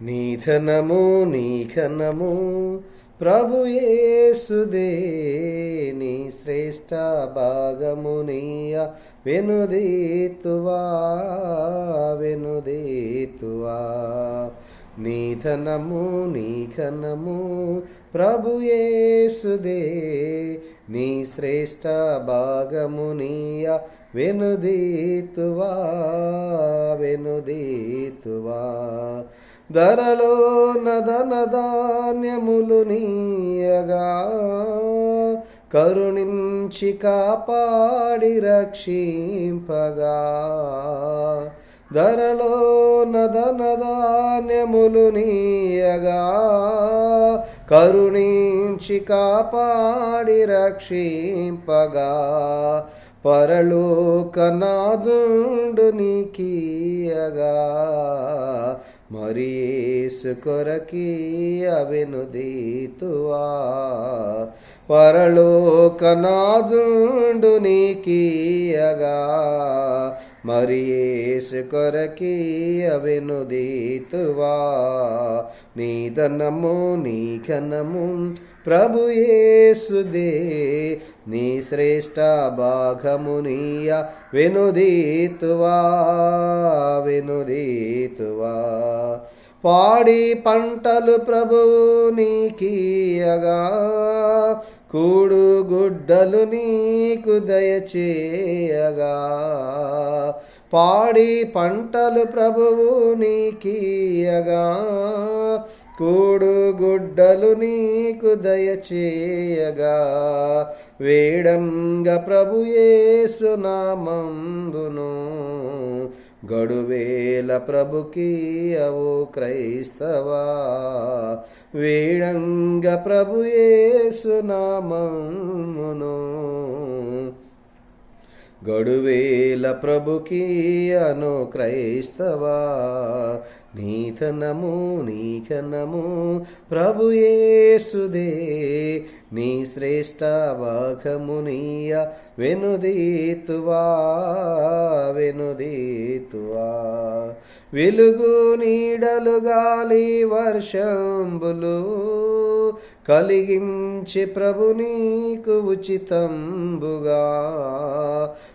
నీధనము నీఘనము ప్రభు యేసుదే నీ శ్రేష్ట భాగము నీయ వెనుదీతువా వెనుదీతువా నీధనము నీఘనము ప్రభు యేసుదే నీ శ్రేష్ట భాగమునీయ వెనుదీతువా వెనుదీతువా. ధరలో నదన ధాన్యములు నీయగా కరుణించి కాపాడి రక్షింపగా. ధరలో నదన ధాన్యములు నీయగా కరుణించి కాపాడి రక్షింపగా. పరలోకనాదుండు నీకీయగా. మరియేసు కొరకి అవెనుదీతువా పరలోకనాదుండు నీకీయగా. మరియేసు కొరకి అవెనుదీతువా నీ ధనము నీ ఘనము ప్రభు యేసుదే. నీ శ్రేష్ట భాగము నీయ వినుదీతువా వెనుదీతువా పాడి పంటలు ప్రభువు నీకీయగా కూడు గుడ్డలు నీకు దయచేయగా. పాడి పంటలు ప్రభువు నీకీయగా కూడు గుడ్డలు నీకు దయచేయగా. వేడంగ ప్రభు యేసునామంబును గడువేల ప్రభుకి అవో క్రైస్తవా? వేడంగ ప్రభుయేసునామమును గడువేల ప్రభుకి అను క్రైస్తవా? నీతనము నీకనము ప్రభుయేసుదే నీ శ్రేష్ట భాగము వెనుదీతువా వెనుదీతువా. వెలుగు నీడలు గాలి వర్షంబులు కలిగించి ప్రభు నీకు ఉచితంబుగా.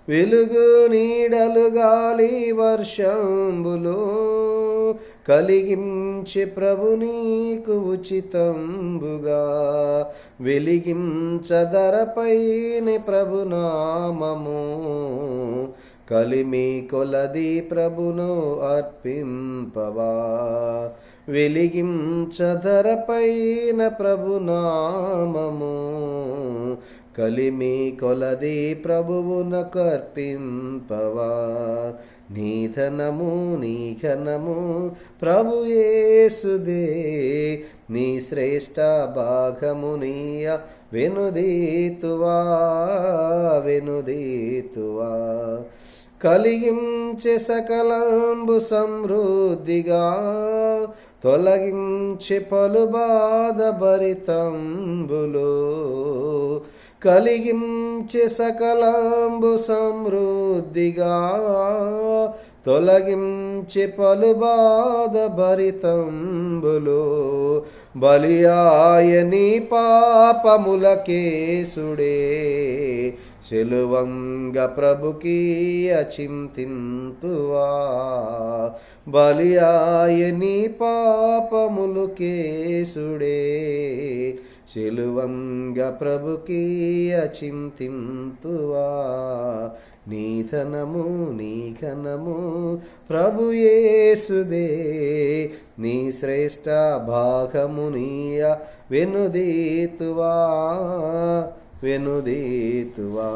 వెలుగు నీడలు గాలి వర్షంబులు కలిగించి ప్రభు నీకు ఉచితంబుగా. వెలిగించదరపైన ప్రభునామము కలిమి కొలది ప్రభును అర్పింపవా. వెలిగించదరపైన ప్రభునామము కలిమి కొలది ప్రభువున కర్పింపవా నీధనము నీఘనము ప్రభు యేసుదే. నీ శ్రేష్ట భాగమునియ వెనుదీతువా వెనుదీతువా. కలిగించే సకలంబు సమృద్ధిగా తొలగించే పలు బాధ భరితంబులు. కలిగించే సకలంబు సమృద్ధిగా తొలగించి పలు బాధ భరితంబులు బలియాయని పాపములకేసుడే చెలువంగ ప్రభుకి అచింతింతువా బలియాయని పాపములు కేసుడే. చెలువంగ ప్రభుకీయ చింతింతువా నీధనము నీఘనము ప్రభు యేసుదే. నీ శ్రేష్ట భాగమునీయ వెనుదీతువా? వెనుదీతువా?